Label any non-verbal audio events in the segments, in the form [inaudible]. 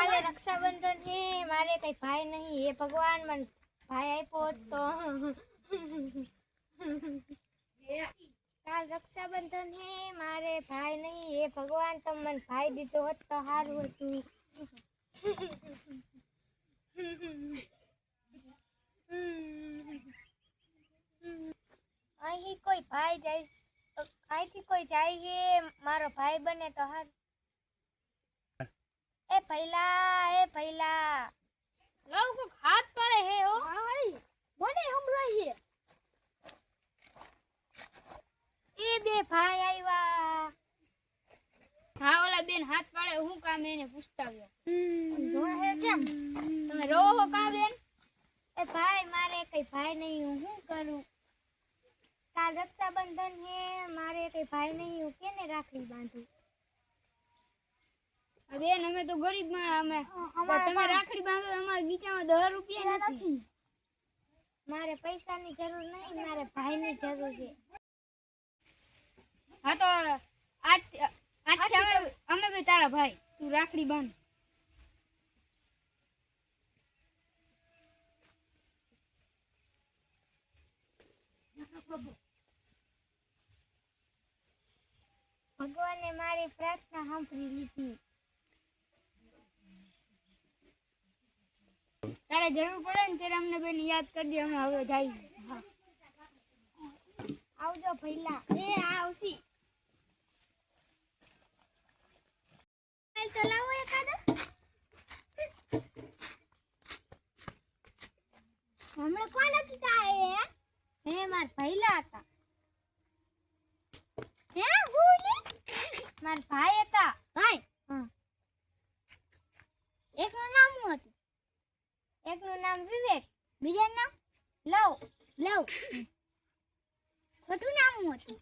કાલે રક્ષાબંધન છે, મારે કઈ ભાઈ નહીં, એ ભગવાન મને ભાઈ આપ્યો હોત. તો કાલ રક્ષાબંધન છે, મારે ભાઈ નહીં, એ ભગવાન તો મને ભાઈ દીધો હોત તો સારું હતું. અહીં કોઈ ભાઈ જાય તો અહીંથી કોઈ જાય છે, મારો ભાઈ બને તો હાર. ભૈલા એ પહેલા લાવ કોક હાથ પડે હે ઓ હાઈ મને સંભળાય છે એ બે ભાઈ આવ્યા હા ઓલા બેન હાથ પાડે હું કામ એને પૂછતા ગયો કેમ તમે રો હો કા બેન એ ભાઈ મારે કઈ ભાઈ નહીં હું શું કરું કાલ રક્ષાબંધન હે મારે કઈ ભાઈ નહીં હું કેને રાખડી બાંધું બેન અમે તો ગરીબમાં અમે. તમે રાખડી બાંધો અમારા ગીચામાં દસ રૂપિયા નથી. મારે પૈસાની જરૂર નહીં મારે ભાઈની જરૂર છે. હા તો આજ આજથી અમે અમે બે તારા ભાઈ તું રાખડી બાંધ. ભગવાને મારી પ્રાર્થના સાંભળી લીધી. તારે જરૂર પડે ને ત્યારે અમને બેન યાદ કરજે અમે હવે જાય આવજો ભૈલા એ આવશી. ચલાવો એકાદો. હમણાં કોણ હતા એ હે? માર ભૈલા હતા. હે ભૂલી? માર ભાઈ હતા ભાઈ હા એકનું નામ શું હતું એકનું નામ વિવેક બીજાનું નામ લવ લવ. ખોટું નામ હતું?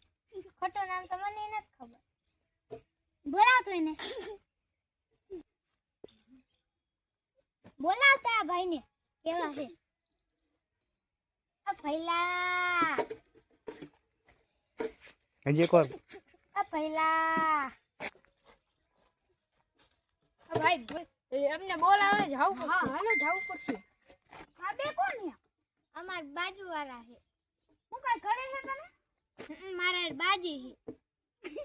ખોટું નામ તો મને નથી ખબર. બોલાવતો એને. બોલાવતા આ ભાઈને. કેવા છે? આ ભૈલા હજી એક વાર. આ ભૈલા ભાઈ અમને બોલાવે જાવ હા હાલો જાવ પડશે આ બે કોણ છે? અમાર બાજુવાળા છે. હું કઈ કરે છે તને? હમ, મારા બાજી છે.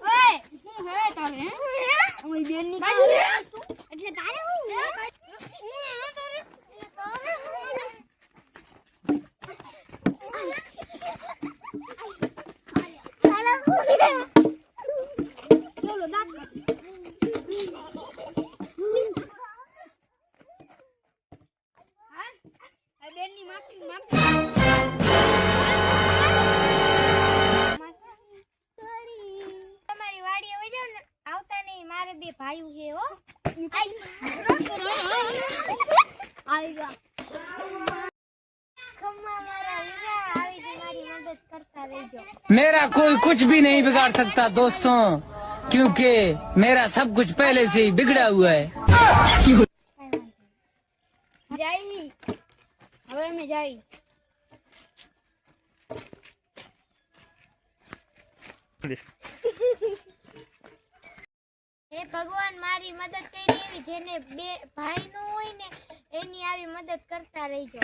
ઓય! હું હે તારે હે? ઓય બેનની એટલે તારે मेरा कोई कुछ भी नहीं बिगाड़ सकता दोस्तों क्योंकि मेरा सब कुछ पहले से ही बिगड़ा हुआ है। जाई। [laughs] [laughs] ભગવાન મારી મદદ કરી એવી જેને બે ભાઈ નું હોય ને, એની આવી મદદ કરતા રહેજો.